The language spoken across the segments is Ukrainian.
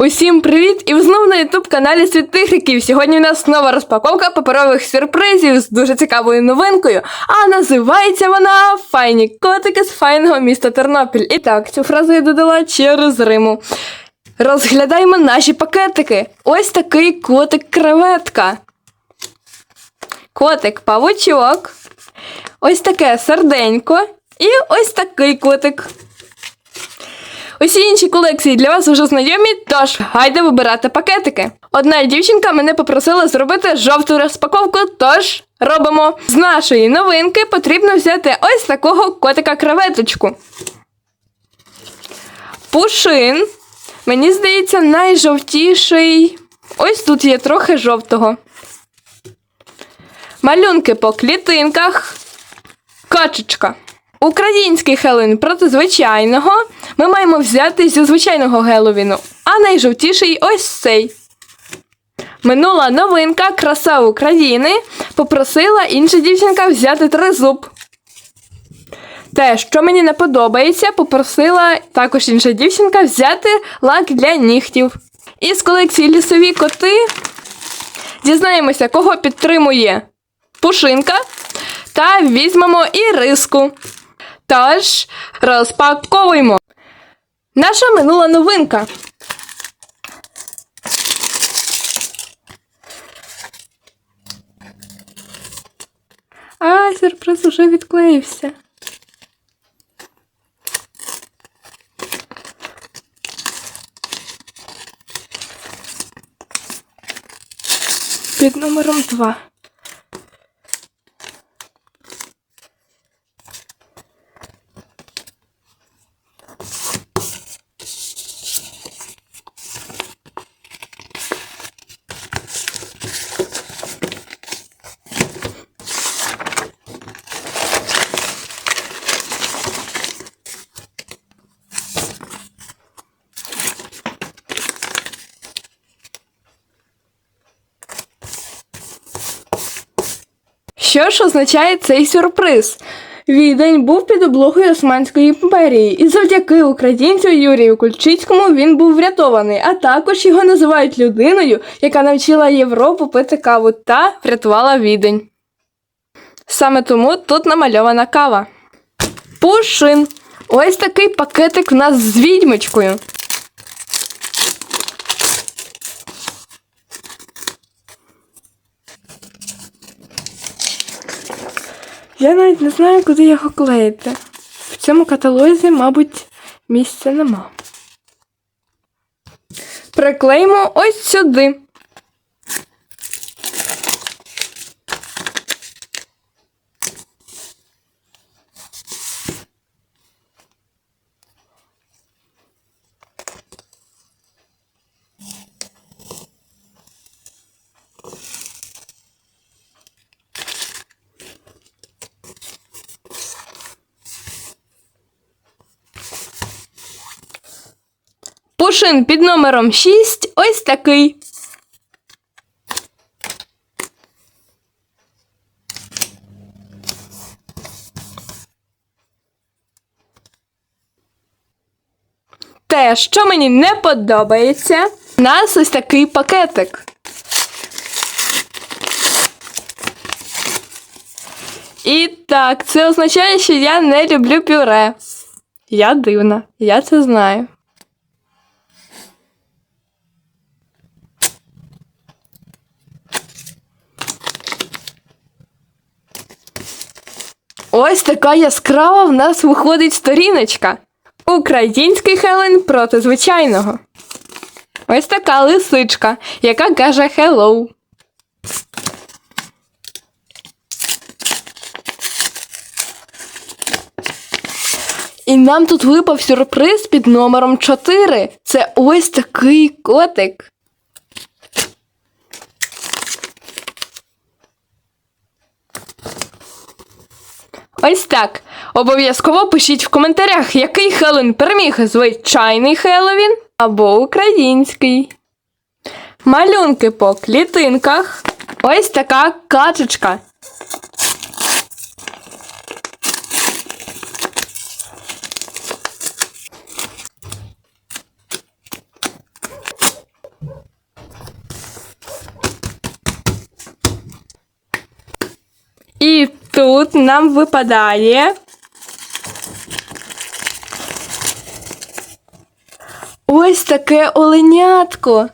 Усім привіт! І ви знову на ютуб каналі Світ Тигриків. Сьогодні у нас нова розпаковка паперових сюрпризів з дуже цікавою новинкою. А називається вона Файні котики з файного міста Тернопіль. І так, цю фразу я додала через Риму. Розглядаємо наші пакетики. Ось такий котик креветка. Котик павучок. Ось таке серденько. І ось такий котик. Усі інші колекції для вас вже знайомі, тож гайде вибирати пакетики. Одна дівчинка мене попросила зробити жовту розпаковку, тож робимо. З нашої новинки потрібно взяти ось такого котика креветочку. Пушин. Мені здається, найжовтіший. Ось тут є трохи жовтого. Малюнки по клітинках. Качечка. Український Хеллоуін проти звичайного ми маємо взяти зі звичайного Геловіну, а найжовтіший ось цей. Минула новинка Краса України попросила інша дівчинка взяти тризуб. Те, що мені не подобається, попросила також інша дівчинка взяти лак для нігтів. Із колекції лісові коти дізнаємося, кого підтримує Пушинка, та візьмемо і риску. Тож, розпаковуємо. Наша минула новинка. А, сюрприз уже відклеївся. Під номером 2. Що ж означає цей сюрприз? Відень був під облогою Османської імперії, і завдяки українцю Юрію Кульчицькому він був врятований, а також його називають людиною, яка навчила Європу пити каву та врятувала відень. Саме тому тут намальована кава. Пушин. Ось такий пакетик в нас з відьмочкою. Я навіть не знаю, куди його клеїти. В цьому каталозі, мабуть, місця нема. Приклеїмо ось сюди. Пушин під номером 6 ось такий. Те, що мені не подобається, у нас ось такий пакетик. І так, це означає, що я не люблю пюре. Я дивна, я це знаю. Ось така яскрава в нас виходить сторіночка. Український Хелен проти звичайного. Ось така лисичка, яка каже «Hello». І нам тут випав сюрприз під номером 4. Це ось такий котик. Ось так. Обов'язково пишіть в коментарях, який Хеллоуін переміг звичайний Хеловін або український. Малюнки по клітинках. Ось така качечка. І тут нам випадає. Ось таке оленятко.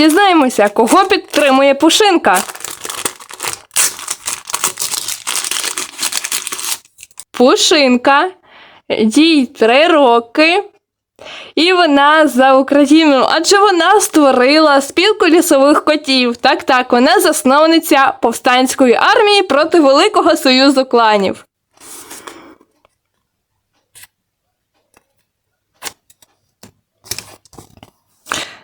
Дізнаємося, кого підтримує Пушинка. Пушинка. Їй три роки. І вона за Україну, адже вона створила спілку лісових котів. Так, так, вона засновниця повстанської армії проти Великого Союзу кланів.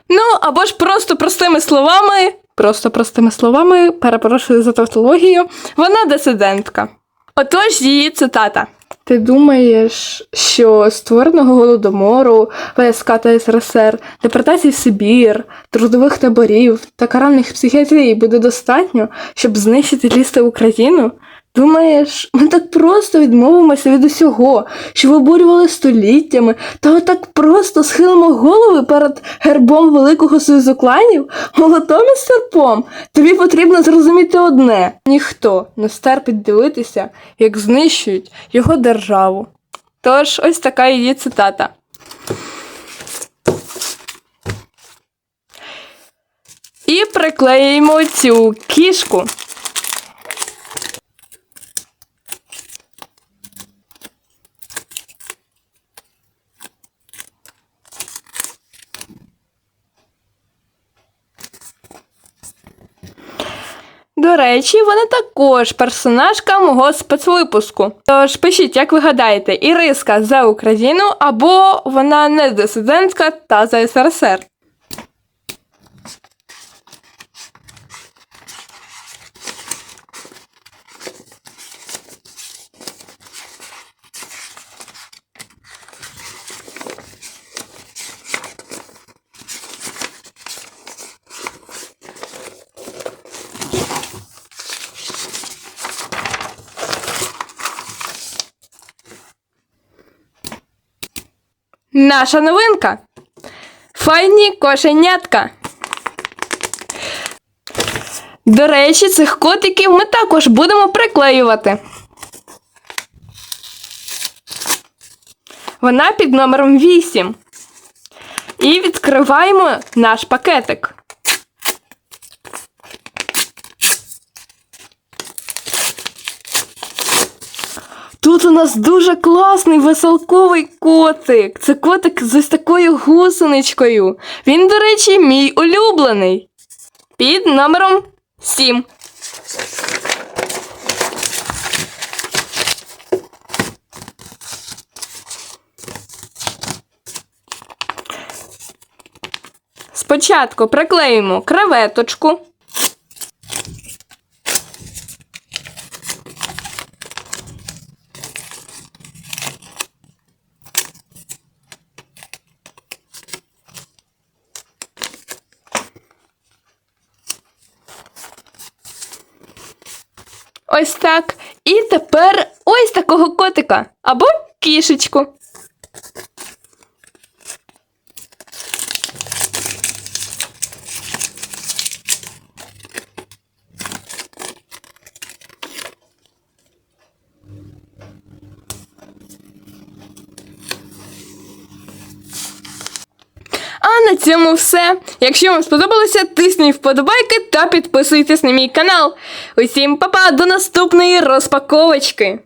Ну, або ж просто простими словами, просто простими словами, перепрошую за тавтологію, вона дисидентка. Отож її цитата. Ти думаєш, що створеного голодомору, ВСК та СРСР, депортацій в Сибір, трудових таборів та каральних психіатрій буде достатньо, щоб знищити ліс та Україну? Думаєш, ми так просто відмовимося від усього, що виборювали століттями, та отак просто схилимо голови перед гербом Великого Союзу кланів? Молотом і серпом? Тобі потрібно зрозуміти одне: ніхто не стерпить дивитися, як знищують його державу. Тож, ось така її цитата. І приклеїмо цю кішку. До речі, вона також персонажка мого спецвипуску. Тож пишіть, як ви гадаєте, Іриска за Україну або вона не дисидентка та за СРСР. Наша новинка. Файні кошенятка. До речі, цих котиків ми також будемо приклеювати. Вона під номером 8. І відкриваємо наш пакетик. Тут у нас дуже класний веселковий котик. Це котик з ось такою гусеничкою. Він, до речі, мій улюблений. Під номером 7. Спочатку приклеїмо креветочку. Ось так. І тепер ось такого котика або кішечку. А на цьому все. Якщо вам сподобалося, тисніть вподобайки та підписуйтесь на мій канал. Усім па-па, до наступної розпаковочки!